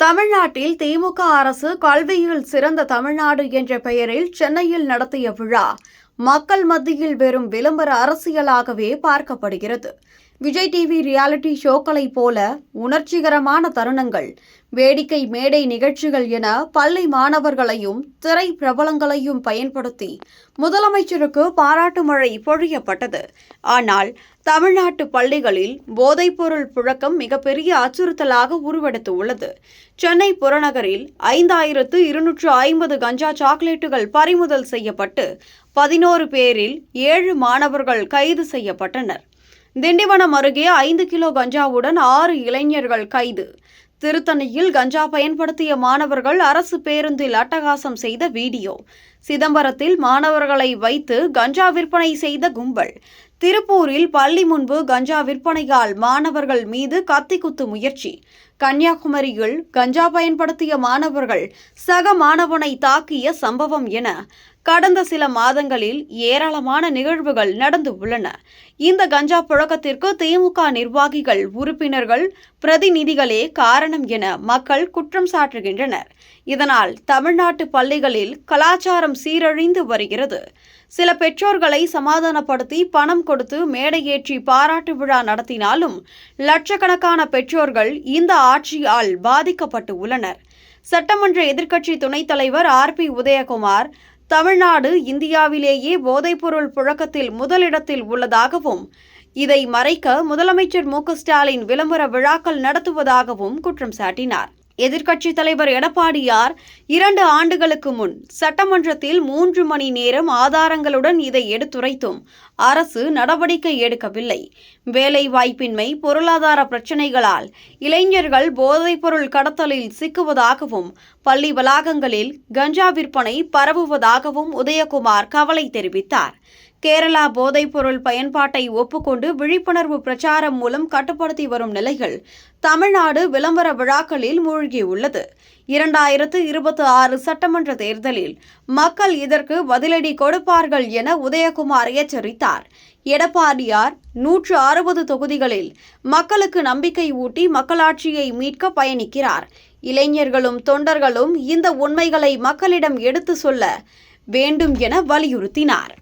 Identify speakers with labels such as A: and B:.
A: தமிழ்நாட்டில் திமுக அரசு கல்வியில் சிறந்த தமிழ்நாடு என்ற பெயரில் சென்னையில் நடத்திய விழா மக்கள் மத்தியில் வெறும் விளம்பர அரசியலாகவே பார்க்கப்படுகிறது. விஜய் டிவி ரியாலிட்டி ஷோக்களைப் போல உணர்ச்சிகரமான தருணங்கள் வேடிக்கை மேடை நிகழ்ச்சிகள் என பள்ளி மாணவர்களையும் திரை பிரபலங்களையும் பயன்படுத்தி முதலமைச்சருக்கு பாராட்டு மழை பொழியப்பட்டது. ஆனால் தமிழ்நாட்டு பள்ளிகளில் போதைப்பொருள் புழக்கம் மிகப்பெரிய அச்சுறுத்தலாக உருவெடுத்துள்ளது சென்னை புறநகரில் ஐந்தாயிரத்து இருநூற்று ஐம்பது கஞ்சா சாக்லேட்டுகள் பறிமுதல் செய்யப்பட்டு பதினோரு பேரில் ஏழு மாணவர்கள் கைது செய்யப்பட்டனர். திண்டிவனம் அருகே ஐந்து கிலோ கஞ்சாவுடன் ஆறு இளைஞர்கள் கைது. திருத்தணியில் கஞ்சா பயன்படுத்திய மாணவர்கள் அரசு பேருந்தில் அட்டகாசம் செய்த வீடியோ. சிதம்பரத்தில் மாணவர்களை வைத்து கஞ்சா விற்பனை செய்த கும்பல். திருப்பூரில் பள்ளி முன்பு கஞ்சா விற்பனையால் மாணவர்கள் மீது கத்தி குத்து முயற்சி. கன்னியாகுமரியில் கஞ்சா பயன்படுத்திய மாணவர்கள் சக மாணவனை தாக்கிய சம்பவம் என கடந்த சில மாதங்களில் ஏராளமான நிகழ்வுகள் நடந்து உள்ளன. இந்த கஞ்சா புழக்கத்திற்கு திமுக நிர்வாகிகள் உறுப்பினர்கள் பிரதிநிதிகளே காரணம் என மக்கள் குற்றம் சாட்டுகின்றனர் இதனால் தமிழ்நாட்டு பள்ளிகளில் கலாச்சாரம் சீரழிந்து வருகிறது. சில பெற்றோர்களை சமாதானப்படுத்தி பணம் கொடுத்து மேடையேற்றி பாராட்டு விழா நடத்தினாலும் லட்சக்கணக்கான பெற்றோர்கள் இந்த ஆட்சியால் பாதிக்கப்பட்டு உள்ளனர். சட்டமன்ற எதிர்க்கட்சி துணைத் தலைவர் ஆர். பி. உதயகுமார் தமிழ்நாடு இந்தியாவிலேயே போதைப்பொருள் புழக்கத்தில் முதலிடத்தில் உள்ளதாகவும் இதை மறைக்க முதலமைச்சர் மு ஸ்டாலின் விளம்பர விழாக்கள் நடத்துவதாகவும் குற்றம் சாட்டினார். எதிர்க்கட்சித் தலைவர் எடப்பாடியார் இரண்டு ஆண்டுகளுக்கு முன் சட்டமன்றத்தில் மூன்று மணி நேரம் ஆதாரங்களுடன் இதை எடுத்துரைத்தும் அரசு நடவடிக்கை எடுக்கவில்லை. வேலை வாய்ப்பின்மை பொருளாதார பிரச்சினைகளால் இளைஞர்கள் போதைப்பொருள் கடத்தலில் சிக்குவதாகவும் பள்ளி வளாகங்களில் கஞ்சா விற்பனை பரவுவதாகவும் உதயகுமார் கவலை தெரிவித்தார். கேரளா போதைப்பொருள் பயன்பாட்டை ஒப்புக்கொண்டு விழிப்புணர்வு பிரச்சாரம் மூலம் கட்டுப்படுத்தி வரும் நிலையில் தமிழ்நாடு விளம்பர விழாக்களில் மூழ்கியுள்ளது. இரண்டாயிரத்து இருபத்தி ஆறு சட்டமன்ற தேர்தலில் மக்கள் இதற்கு பதிலடி கொடுப்பார்கள் என உதயகுமார் எச்சரித்தார். எடப்பாடியார் நூற்று அறுபது தொகுதிகளில் மக்களுக்கு நம்பிக்கை ஊட்டி மக்களாட்சியை மீட்க பயணிக்கிறார். இளைஞர்களும் தொண்டர்களும் இந்த உண்மைகளை மக்களிடம் எடுத்து சொல்ல வேண்டும் என வலியுறுத்தினார்.